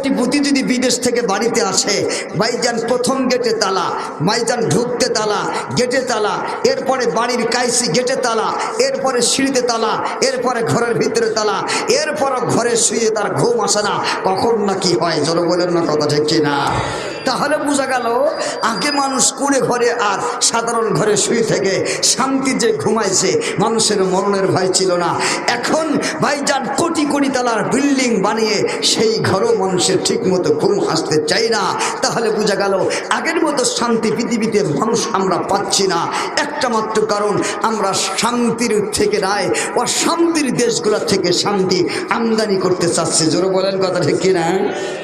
কোটিপতি যদি বিদেশ থেকে বাড়িতে আসে, ভাইজান প্রথম গেটে তালা মাইজান ঢুকতে তালা, গেটে তালা, এরপরে বাড়ির কাইসি গেটে তালা, এরপরে সিঁড়িতে তালা, এরপরে ঘরের ভিতরে তালা এরপর ঘরে শুয়ে তার ঘুম আসে না। কখন না কি হয় বলেন না কথা ঠিক কিনা? তাহলে বোঝা গেল, আগে মানুষ কুড়ে ঘরে আর সাধারণ ঘরে শুয়ে থেকে শান্তি যে ঘুমাইছে, মানুষের মরণের ভয় ছিল না। এখন ভাই ভাইজান কোটি কোটি তালার বিল্ডিং বানিয়ে সেই ঘরও মানুষের ঠিক মতো ঘুম আসতে চাই না। তাহলে বোঝা গেল, আগের মতো শান্তি পৃথিবীতে মানুষ আমরা পাচ্ছি না। একটা মাত্র কারণ, আমরা শান্তির থেকে নয় অশান্তির দেশগুলোর থেকে শান্তি আমদানি করতে চাচ্ছি। জোরে বলেন কথা ঠিক কিনা?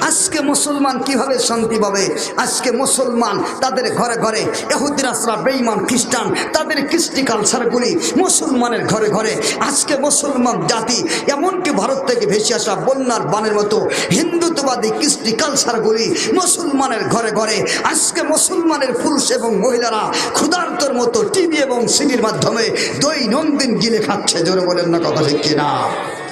আজকে মুসলমান কীভাবে শান্তি পাবে? আজকে মুসলমান তাদের ঘরে ঘরে এহুদিন আসরা বেইমান খ্রিস্টান, তাদের কৃষ্টি কালচারগুলি মুসলমানের ঘরে ঘরে। আজকে মুসলমান জাতি এমনকি ভারত থেকে ভেসে আসা বন্যার বানের মতো হিন্দুত্ববাদী কৃষ্টি কালচারগুলি মুসলমানের ঘরে ঘরে। আজকে মুসলমানের পুরুষ এবং মহিলারা ক্ষুধার্তর মতো টিভি এবং সিডির মাধ্যমে দৈনন্দিন গিলে খাচ্ছে। জোরে বলেন না কথা ঠিক কিনা?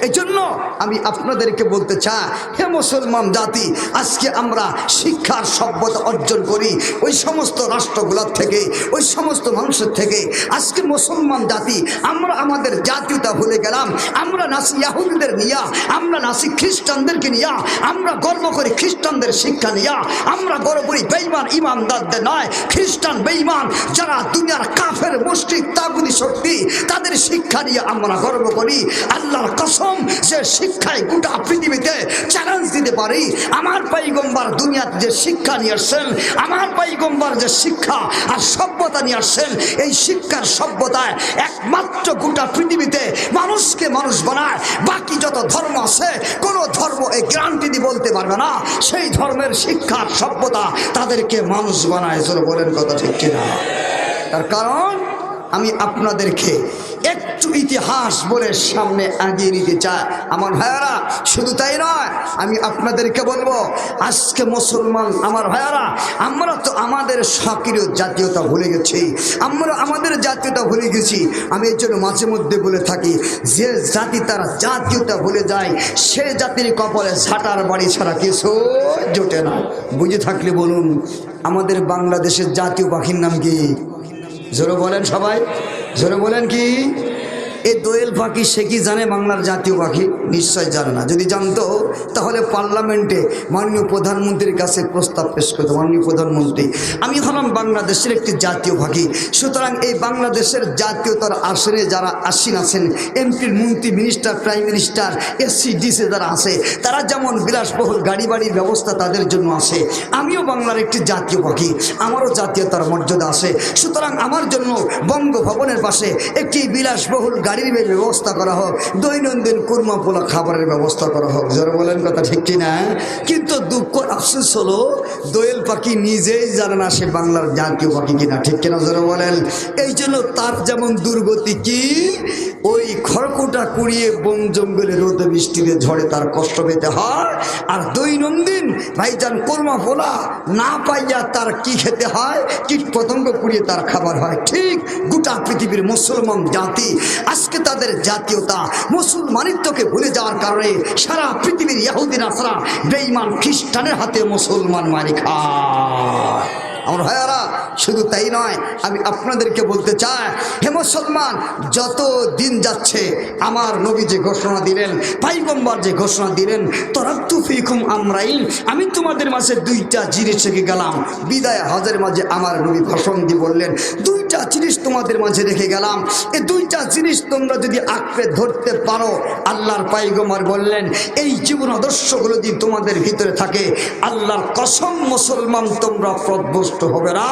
এই জন্য আমি আপনাদেরকে বলতে চাই, হে মুসলমান জাতি, আজকে আমরা শিক্ষার সভ্যতা অর্জন করি। ওই সমস্ত রাষ্ট্রগুলোর থেকে, ওই সমস্ত মানুষের থেকে। আজকে মুসলমান জাতি, আমরা আমাদের জাতীয়তা ভুলে গেলাম। আমরা নাসি ইয়াহুদিদের নিয়া, আমরা নাসি খ্রিস্টানদেরকে নিয়া, আমরা গর্ব করি খ্রিস্টানদের শিক্ষা নিয়া। আমরা গর্ব করি বেইমান ইমানদারদের নয়, খ্রিস্টান বেইমান যারা দুনিয়ার কাফের মুষ্টিক তাগুলি শক্তি, তাদের শিক্ষা নিয়ে আমরা গর্ব করি। আল্লাহর কসম যে শিক্ষায় গোটা পৃথিবীতে চ্যালেঞ্জ দিতে পারি, আমার পাইগম্বার দুনিয়াতে যে শিক্ষা নিয়ে আসছেন, আমার পাইগম্বার যে শিক্ষা আর সভ্যতা নিয়ে আসছেন, এই শিক্ষার সভ্যতায় একমাত্র গোটা পৃথিবীতে মানুষকে মানুষ বানায়, বাকি যত ধর্ম আছে, কোনো ধর্ম এই গ্যারান্টি দিয়ে বলতে পারবে না। সেই ধর্মের শিক্ষার সভ্যতা তাদেরকে মানুষ বানায় চলো বলেন কথা ঠিক কিনা। তার কারণ, আমি আপনাদেরকে একটু ইতিহাস বলে সামনে এগিয়ে নিতে চাই আমার ভাইয়ারা, শুধু তাই নয়, আমি আপনাদেরকে বলব, আজকে মুসলমান আমার ভাইয়ারা, আমরা তো আমাদের সক্রিয় জাতীয়তা ভুলে গেছি। আমরা আমাদের জাতীয়তা ভুলে গেছি। আমি এর জন্য মাঝে মধ্যে বলে থাকি, যে জাতি তার জাতীয়তা ভুলে যায়, সে জাতির কপালে ঝাঁটার বাড়ি ছাড়া কিছু জোটে না। বুঝে থাকলে বলুন, আমাদের বাংলাদেশের জাতীয় পাখির নাম কি? জোরে বলেন সবাই। জোরে বলেন কি? এই দোয়েল পাখি, সে কি জানে বাংলার জাতীয় পাখি? নিশ্চয় জানে না। যদি জানতো, তাহলে পার্লামেন্টে মাননীয় প্রধানমন্ত্রীর কাছে প্রস্তাব পেশ করতো, মাননীয় প্রধানমন্ত্রী। আমি হলাম বাংলাদেশের একটি জাতীয় পাখি। সুতরাং এই বাংলাদেশের জাতীয়তার আসনে যারা আসীন আছেন, এমপির মন্ত্রী, minister, prime minister, SC, DC যারা আছে, তারা যেমন বিলাসবহুল গাড়ি বাড়ির ব্যবস্থা তাদের জন্য আছে, আমিও বাংলার একটি জাতীয় পাখি। আমারও জাতীয়তার মর্যাদা আছে। সুতরাং আমার জন্য বঙ্গভবনের পাশে একটি বিলাসবহুল গাড়ির ব্যবস্থা করা হোক, দৈনন্দিন কুরমা পোলা খাবারের ব্যবস্থা করা হোক। যারা বলেন কথা ঠিক কিনা? কিন্তু দুঃখ আফসোস হলো, দোয়েল পাখি নিজেই জানে না সে বাংলার জাতীয় পাখি কিনা, ঠিক কিনা যারা বলেন? এই জন্য তার যেমন দুর্গতি কি, ওই খড়কুটা কুড়িয়ে বন জঙ্গলে রোদে বৃষ্টিতে ঝড়ে তার কষ্ট পেতে হয়, আর দৈনন্দিন ভাইজান কোরমা পোলা না পাইয়া তার কি খেতে হয় কীট পতঙ্গ কুড়িয়ে তার খাবার হয়। ঠিক গোটা পৃথিবীর মুসলমান জাতি আজকে তাদের জাতীয়তা মুসলমানিত্বকে ভুলে যাওয়ার কারণে সারা পৃথিবীর ইয়াহুদিন আসরা বেইমান খ্রিস্টানের হাতে মুসলমান মারি খায় আমার শুধু তাই নয়, আমি আপনাদেরকে বলতে চাই, হে মুসলমান, যত দিন যাচ্ছে, আমার নবী যে ঘোষণা দিলেন, পাইগম্বার যে ঘোষণা দিলেন তরাক্তু ফিকুম আমরাইল আমি তোমাদের মাঝে দুইটা জিনিস রেখে গেলাম। বিদায় হজের মাঝে আমার নবী ভাষণ দিয়ে বললেন, দুইটা জিনিস তোমাদের মাঝে রেখে গেলাম। এই দুইটা জিনিস তোমরা যদি আঁকড়ে ধরতে পারো, আল্লাহর পাইগম্বার বললেন, এই জীবন আদর্শগুলো যদি তোমাদের ভিতরে থাকে, আল্লাহর কসম মুসলমান তোমরা প্রদ্ভস্ত হবে না।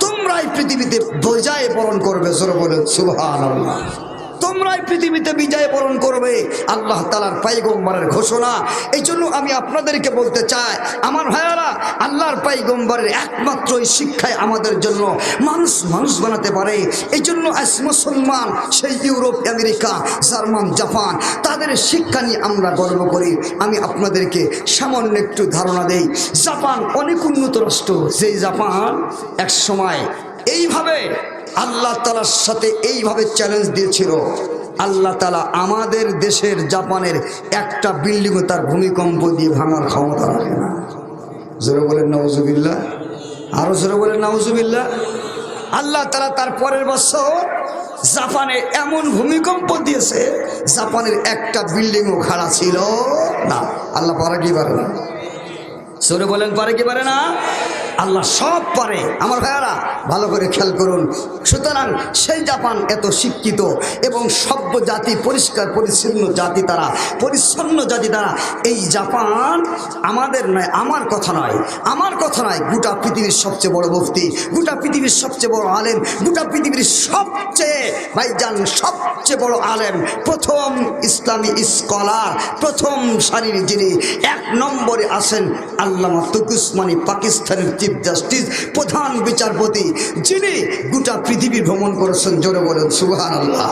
তোমরাই পৃথিবীতে বোঝায় বরণ করবে সরবরে সুহান আল্লাহ তোমরাই পৃথিবীতে বিজয় বরণ করবে। আল্লাহ তালার পাইগম্বরের ঘোষণা। এই জন্য আমি আপনাদেরকে বলতে চাই, আমার ভাইয়ারা, আল্লাহর পাইগম্বরের একমাত্র এই শিক্ষায় আমাদের জন্য। মানুষ মানুষ বানাতে পারে। এই জন্য মুসলমান, সেই ইউরোপ, আমেরিকা, জার্মান, জাপান, তাদের শিক্ষা নিয়ে আমরা গর্ব করি। আমি আপনাদেরকে সামান্য একটু ধারণা দেই। জাপান অনেক উন্নত রাষ্ট্র। যেই জাপান এক সময় এইভাবে আল্লাহ তালার সাথে এইভাবে চ্যালেঞ্জ দিয়েছিল। আল্লাহ তালা আমাদের দেশের জাপানের একটা বিল্ডিংও তার ভূমিকম্প দিয়ে ভাঙার ক্ষমতা রাখে না। জোরে বলেন নওজুবিল্লা আরও জোরে বলেন নওজুবিল্লা আল্লাহ তালা তার পরের বছর জাপানে এমন ভূমিকম্প দিয়েছে, জাপানের একটা বিল্ডিংও খাড়া ছিল না। আল্লাহ পারে কি পারে না? সরে বলেন, পারে কি পারে না? আল্লাহ সব পারে। আমার ভাইয়ারা, ভালো করে খেয়াল করুন। সুতরাং সেই জাপান এত শিক্ষিত এবং সভ্য জাতি, পরিষ্কার, পরিচ্ছন্ন জাতি তারা। পরিচ্ছন্ন জাতি তারা। এই জাপান আমাদের নয়, আমার কথা নয়। আমার কথা নয়, গোটা পৃথিবীর সবচেয়ে বড় মুফতি, গোটা পৃথিবীর সবচেয়ে বড় আলেম, গোটা পৃথিবীর সবচেয়ে ভাইজান, সবচেয়ে বড় আলেম, প্রথম ইসলামী স্কলার, প্রথম সারির যিনি এক নম্বরে আসেন আল্লামা তুকুসমানি পাকিস্তানের চিফ জাস্টিস প্রধান বিচারপতি, যিনি গোটা পৃথিবী ভ্রমণ করেছেন, জোরে বলেন সুহান আল্লাহ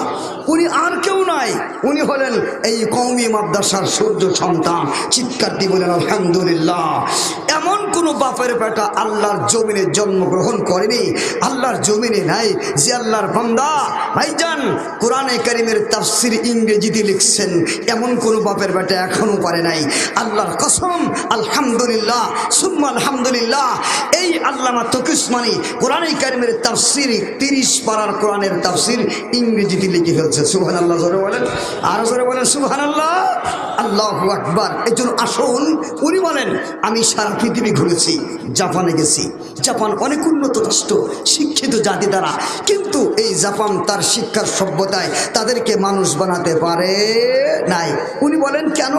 উনি আর কেউ নাই। উনি হলেন এই কৌমি মাদ্রাসার সূর্য সন্তান। চিৎকার দিয়ে বলেন, আলহামদুলিল্লাহ। কোন বাপের বেটা আল্লাহর জমিনে জন্মগ্রহণ করেনি, আল্লাহর জমিনে নাই, যে আল্লাহর বান্দা। ভাইজান, কোরআনে করিমের তাফসির ইংরেজিতে লিখছেন, এমন কোনো বাপের বেটা এখনও পারে নাই। আল্লাহর কসম, আলহামদুলিল্লাহ, সুম্মা আলহামদুলিল্লাহ। এই আল্লামা তকিসমানি কোরআনে কারিমের তাফসির তিরিশ পাড়ার কোরআনের তাফসির ইংরেজিতে লিখে ফেলছে। সুহান আল্লাহ জোরে বলেন। আরও জোরে বলেন সুহান আল্লাহ আল্লাহ আকবার। এই জন্য আসুন, উনি বলেন, আমি সারা পৃথিবী ঘুরেছি, জাপানে গেছি। জাপান অনেক উন্নত রাষ্ট্র, শিক্ষিত জাতি দ্বারা। কিন্তু এই জাপান তার শিক্ষার সভ্যতায় তাদেরকে মানুষ বানাতে পারে নাই। উনি বলেন, কেন?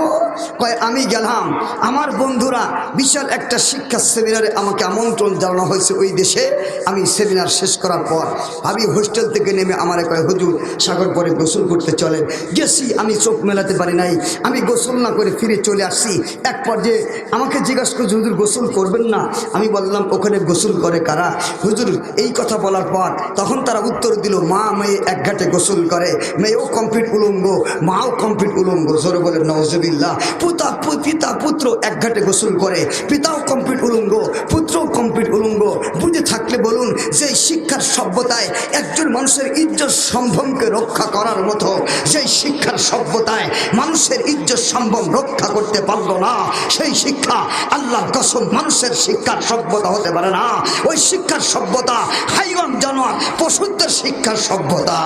কয়, আমি গেলাম, আমার বন্ধুরা বিশাল একটা শিক্ষা সেমিনারে আমাকে আমন্ত্রণ জানানো হয়েছে ওই দেশে। আমি সেমিনার শেষ করার পর আমি হোস্টেল থেকে নেমে আমার কয়, হুজুর, সাগর পরে গোসল করতে চলেন। গেছি, আমি চোখ মেলাতে পারি নাই। আমি গোসল না করে ফিরে চলে আসছি এক পর্যায়ে আমাকে জিজ্ঞাসা করছে হুজুর, গোসল করবেন না? আমি বললাম, ওখানে গোসল করে কারা? হুজুর, এই কথা বলার পর তখন তারা উত্তর দিল, মা, মেয়ে এক ঘাটে গোসল করে। মেয়েও কমপ্লিট উলঙ্গ, মাও কমপ্লিট উলঙ্গ। জোরে বলে নওজবিল্লা পুতা পিতা, পুত্র এক ঘাটে গোসল করে, পিতাও কমপ্লিট উলঙ্গ, পুত্রও কমপ্লিট উলঙ্গ। বুঝে থাকলে বলুন, যে শিক্ষার সভ্যতায় একজন মানুষের ইজ্জত সম্ভ্রমকে রক্ষা করার মতো সেই শিক্ষার সভ্যতায় মানুষের ইজ্জত সম্ভ্রম রক্ষা করতে পারল না। সেই শিক্ষা আল্লাহ কসম মানুষের শিক্ষার সভ্যতা হতে পারে না। ওই শিক্ষার সভ্যতা হাইওয়ান জানোয়ার পশুদের শিক্ষার সভ্যতা।